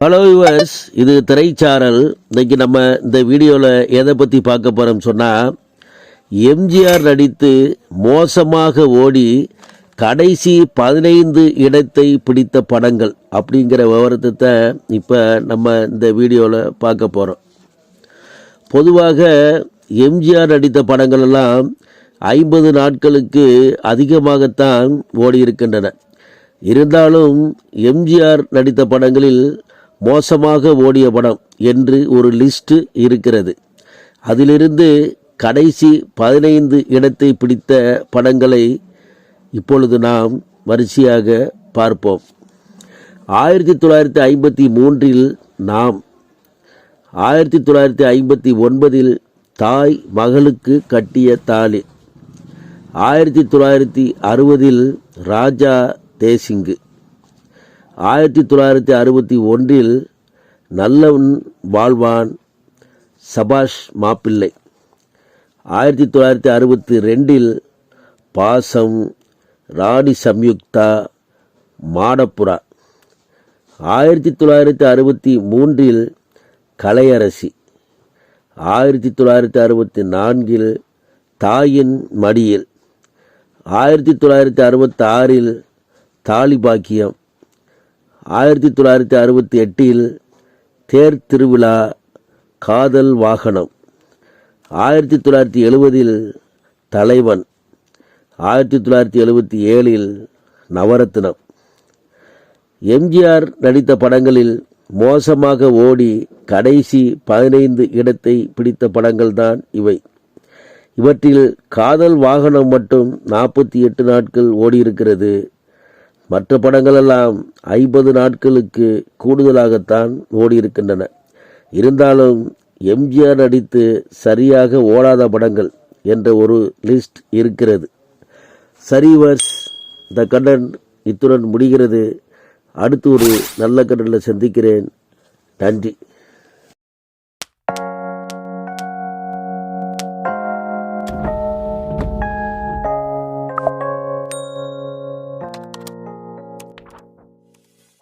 Hello yours இது திரைச்சாரல். இன்னைக்கு நம்ம இந்த வீடியோவில் எதை பற்றி பார்க்க போகிறோம்னு சொன்னால் எம்ஜிஆர் நடித்து மோசமாக ஓடி கடைசி பதினைந்து இடத்தை பிடித்த படங்கள் அப்படிங்கிற விவரத்தை இப்போ நம்ம இந்த வீடியோவில் பார்க்க போகிறோம் பொதுவாக எம்ஜிஆர் நடித்த படங்கள் எல்லாம் ஐம்பது நாட்களுக்கு அதிகமாகத்தான் ஓடி இருக்கின்றன இருந்தாலும் எம்ஜிஆர் நடித்த படங்களில் மோசமாக ஓடிய படம் என்று ஒரு லிஸ்ட் இருக்கிறது. அதிலிருந்து கடைசி பதினைந்து இடத்தை பிடித்த படங்களை இப்பொழுது நாம் வரிசையாக பார்ப்போம். ஆயிரத்தி தொள்ளாயிரத்தி ஐம்பத்தி மூன்றில் நாம் ஆயிரத்தி தொள்ளாயிரத்தி ஐம்பத்தி ஒன்பதில் தாய் மகளுக்கு கட்டிய தாலி ஆயிரத்தி தொள்ளாயிரத்தி அறுபதில் ராஜா தேசிங்கு. ஆயிரத்தி தொள்ளாயிரத்தி அறுபத்தி ஒன்றில் நல்லவன் வாழ்வான் சபாஷ் மாப்பிள்ளை. ஆயிரத்தி தொள்ளாயிரத்தி அறுபத்தி ரெண்டில் பாசம் ராணி சம்யுக்தா மாடப்புறா. ஆயிரத்தி தொள்ளாயிரத்தி அறுபத்தி மூன்றில் கலையரசி. ஆயிரத்தி தொள்ளாயிரத்தி அறுபத்தி நான்கில் தாயின் மடியில். ஆயிரத்தி தொள்ளாயிரத்தி அறுபத்தி ஆறில் தாலிபாக்கியம். ஆயிரத்தி தொள்ளாயிரத்தி அறுபத்தி எட்டில் தேர் திருவிழா காதல் வாகனம். ஆயிரத்தி தொள்ளாயிரத்தி எழுபதில் தலைவன். ஆயிரத்தி தொள்ளாயிரத்தி எழுபத்தி ஏழில் நவரத்னம். எம்ஜிஆர் நடித்த படங்களில் மோசமாக ஓடி கடைசி பதினைந்து இடத்தை பிடித்த படங்கள்தான் இவை. இவற்றில் காதல் வாகனம் மட்டும் நாற்பத்தி எட்டு நாட்கள் ஓடியிருக்கிறது. மற்ற படங்களெல்லாம் ஐம்பது நாட்களுக்கு கூடுதலாகத்தான் ஓடியிருக்கின்றன. இருந்தாலும் எம்ஜிஆர் நடித்து சரியாக ஓடாத படங்கள் என்ற ஒரு லிஸ்ட் இருக்கிறது. சரிவர்ஸ் த கண்டன் இத்துடன் முடிகிறது. அடுத்து ஒரு நல்ல கண்டனில் சந்திக்கிறேன். நன்றி.